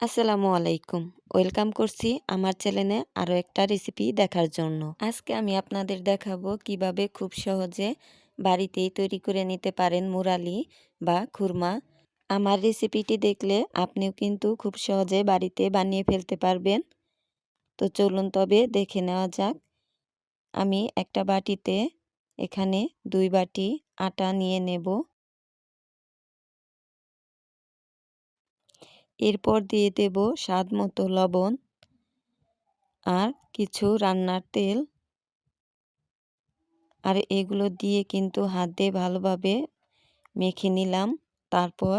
আসসালামু আলাইকুম। ওয়েলকাম করছি আমার চ্যানেলে আরও একটা রেসিপি দেখার জন্য। আজকে আমি আপনাদের দেখাবো কীভাবে খুব সহজে বাড়িতেই তৈরি করে নিতে পারেন মুরালি বা খুরমা। আমার রেসিপিটি দেখলে আপনিও কিন্তু খুব সহজে বাড়িতে বানিয়ে ফেলতে পারবেন। তো চলুন তবে দেখে নেওয়া যাক। আমি একটা বাটিতে এখানে দুই বাটি আটা নিয়ে নেব। এরপর দিয়ে দেব স্বাদ মতো লবণ আর কিছু রান্নার তেল। আর এগুলো দিয়ে কিন্তু হাত দিয়ে ভালোভাবে মেখে নিলাম। তারপর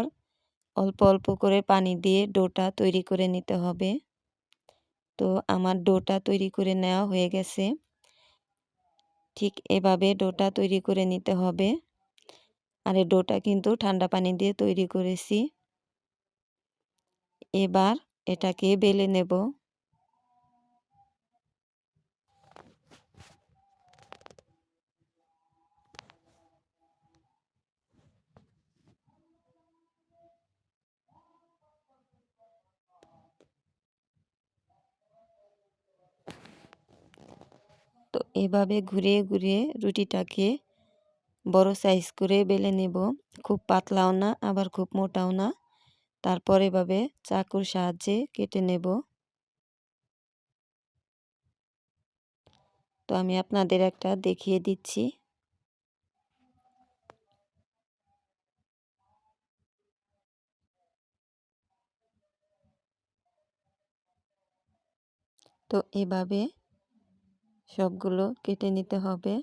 অল্প অল্প করে পানি দিয়ে ডোটা তৈরি করে নিতে হবে। তো আমার ডোটা তৈরি করে নেওয়া হয়ে গেছে। ঠিক এভাবে ডোটা তৈরি করে নিতে হবে। আর ডোটা কিন্তু ঠান্ডা পানি দিয়ে তৈরি করেছি। এবার এটাকে বেলে নেব। তো এভাবে ঘুরিয়ে ঘুরিয়ে রুটিটাকে বড় সাইজ করে বেলে নেব। খুব পাতলাও না, আবার খুব মোটাও না। তারপর এভাবে চাকুর সাহায্যে কেটে নেব। তো আমি আপনাদের একটা দেখিয়ে দিচ্ছি। তো এভাবে সবগুলো কেটে নিতে হবে।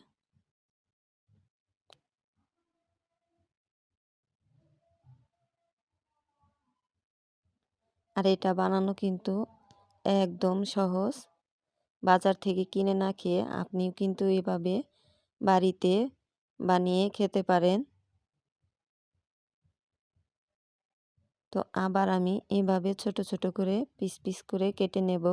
আর এটা বানানো কিন্তু একদম সহজ। বাজার থেকে কিনে না খেয়ে আপনিও কিন্তু এভাবে বাড়িতে বানিয়ে খেতে পারেন। তো আবার আমি এভাবে ছোট ছোট করে পিস পিস করে কেটে নেব।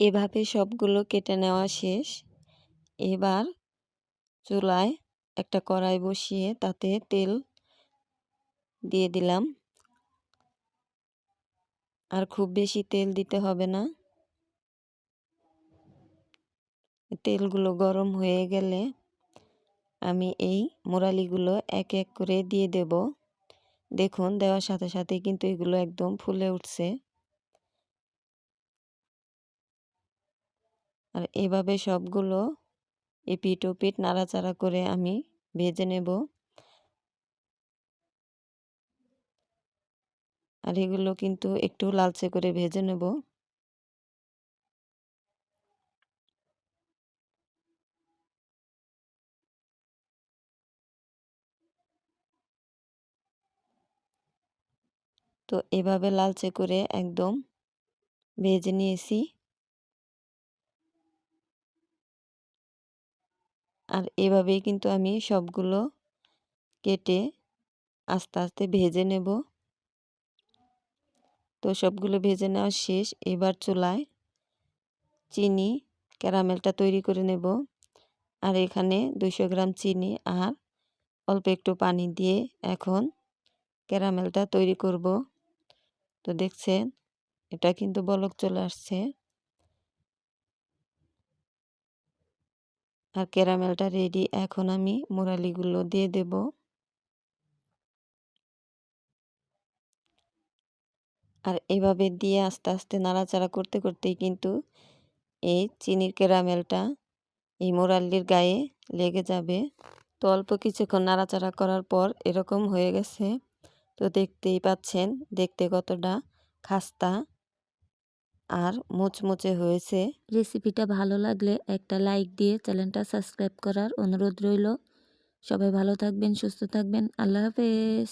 এভাবে সবগুলো কেটে নেওয়া শেষ। এবার চুলায় একটা কড়াই বসিয়ে তাতে তেল দিয়ে দিলাম। আর খুব বেশি তেল দিতে হবে না। তেলগুলো গরম হয়ে গেলে আমি এই মোরালিগুলো এক এক করে দিয়ে দেব। দেখুন, দেওয়ার সাথে সাথে কিন্তু এগুলো একদম ফুলে উঠছে। আর এভাবে সবগুলো এপিট ওপিট নাড়াচাড়া করে আমি ভেজে নেব। আর এগুলো কিন্তু একটু লালচে করে ভেজে নেব। তো এভাবে লালচে করে একদম ভেজে নিয়েছি। আর এভাবেই কিন্তু আমি সবগুলো কেটে আস্তে আস্তে ভেজে নেব। তো সবগুলো ভেজে নেওয়া শেষ। এবার চুলায় চিনি, ক্যারামেলটা তৈরি করে নেব। আর এখানে দুশো গ্রাম চিনি আর অল্প একটু পানি দিয়ে এখন ক্যারামেলটা তৈরি করব। তো দেখছেন, এটা কিন্তু বলক চলে আসছে। আর ক্যারামেলটা রেডি এখন আমি মোরালিগুলো দিয়ে দেব। আর এভাবে দিয়ে আস্তে আস্তে নাড়াচাড়া করতে, করতেই কিন্তু এই চিনির ক্যারামেলটা এই মোরাল্লির গায়ে লেগে যাবে। তো অল্প কিছুক্ষণ নাড়াচাড়া করার পর এরকম হয়ে গেছে। তো দেখতেই পাচ্ছেন, দেখতে কতটা খাস্তা। আর মুচমুচে হয়েছে। রেসিপিটা ভালো লাগলে একটা লাইক দিয়ে চ্যানেলটা সাবস্ক্রাইব করার অনুরোধ রইল। সবাই ভালো থাকবেন, সুস্থ থাকবেন। আল্লাহ হাফেজ।